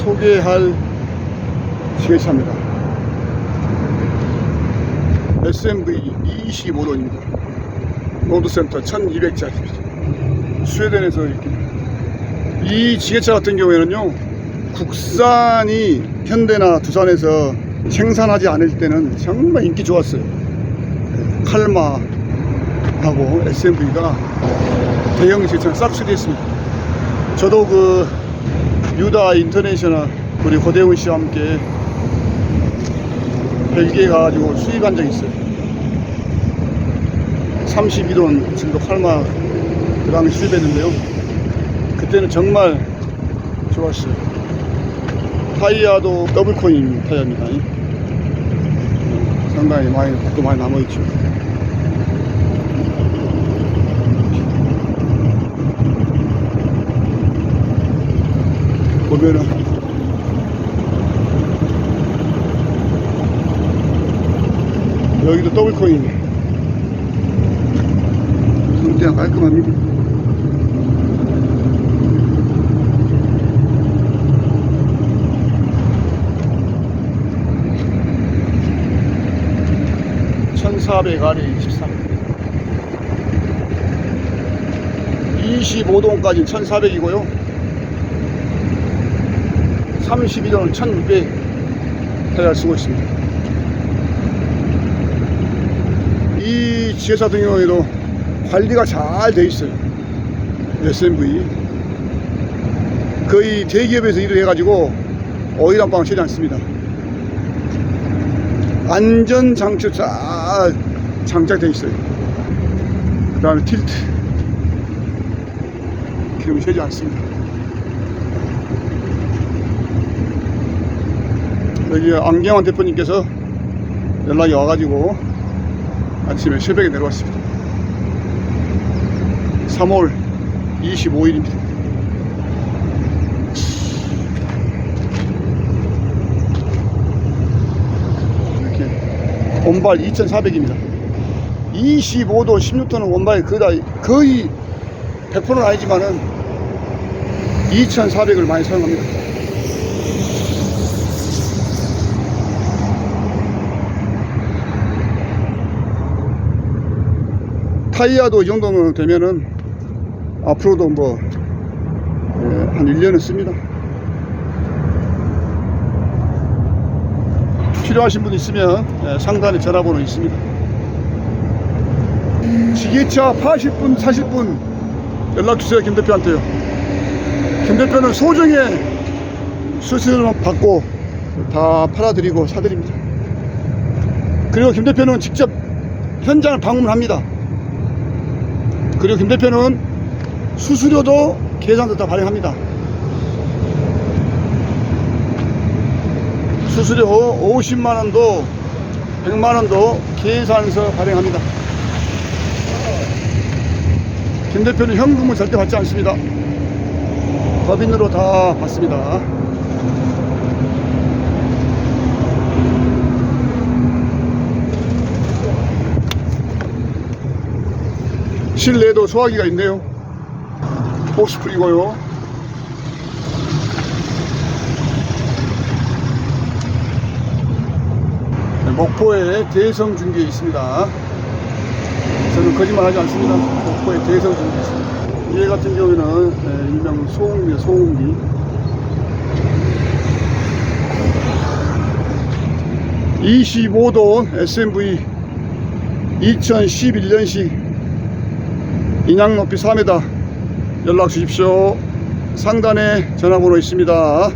소개할 지게차입니다. SMV 25도입니다. 로드센터 1200짜리. 스웨덴에서 이렇게. 이 지게차 같은 경우에는요, 국산이 현대나 두산에서 생산하지 않을 때는 정말 인기 좋았어요. 칼마하고 SMV가 대형 지게차를 싹 수리했습니다. 저도 그 유다 인터내셔널 우리 고대훈 씨와 함께 벨기에 가가지고 수입한 적이 있어요. 32돈 정도 칼마 그 당시 수입했는데요. 그때는 정말 좋았어요. 타이어도 더블 코인 타이어입니다. 상당히 많이, 또 많이 남아있죠. 보면은. 여기도 더블 코인. 상태가 깔끔합니다. 천사백 아래 23 25동까지 1400이고요 32도는 1600 타이어를 쓰고 있습니다. 이 지회사 같은 경우에도 관리가 잘 돼 있어요. SMV. 거의 대기업에서 일을 해가지고 오일 한 방울 치지 않습니다. 안전 장치 잘 장착돼 있어요. 그 다음에 틸트. 기름이 새지 않습니다. 여기 안경환 대표님께서 연락이 와가지고 아침에 새벽에 내려왔습니다. 3월 25일입니다. 이렇게 원발 2,400입니다. 25도 16톤은 원발 거의, 다- 거의 100%는 아니지만은 2,400을 많이 사용합니다. 타이어도 이 정도면 되면은 앞으로도 뭐, 예, 한 1년은 씁니다. 필요하신 분 있으면 예, 상단에 전화번호 있습니다. 지게차 파실 분, 사실 분 연락주세요, 김 대표한테요. 김 대표는 소정의 수수료만 받고 다 팔아드리고 사드립니다. 그리고 김 대표는 직접 현장을 방문합니다. 그리고 김 대표는 수수료도 계산도 다 발행합니다. 수수료 50만원도 100만원도 계산서 발행합니다. 김 대표는 현금을 절대 받지 않습니다. 법인으로 다 받습니다. 실내에도 소화기가 있네요. 호스프리고요. 네, 목포에 대성 중계 있습니다. 저는 거짓말 하지 않습니다. 목포에 대성 중계 있습니다. 얘 같은 경우에는 네, 일명 소음기, 소음기. (25도) SMV 2011년식 인양 높이 3m 연락 주십시오. 상단에 전화번호 있습니다.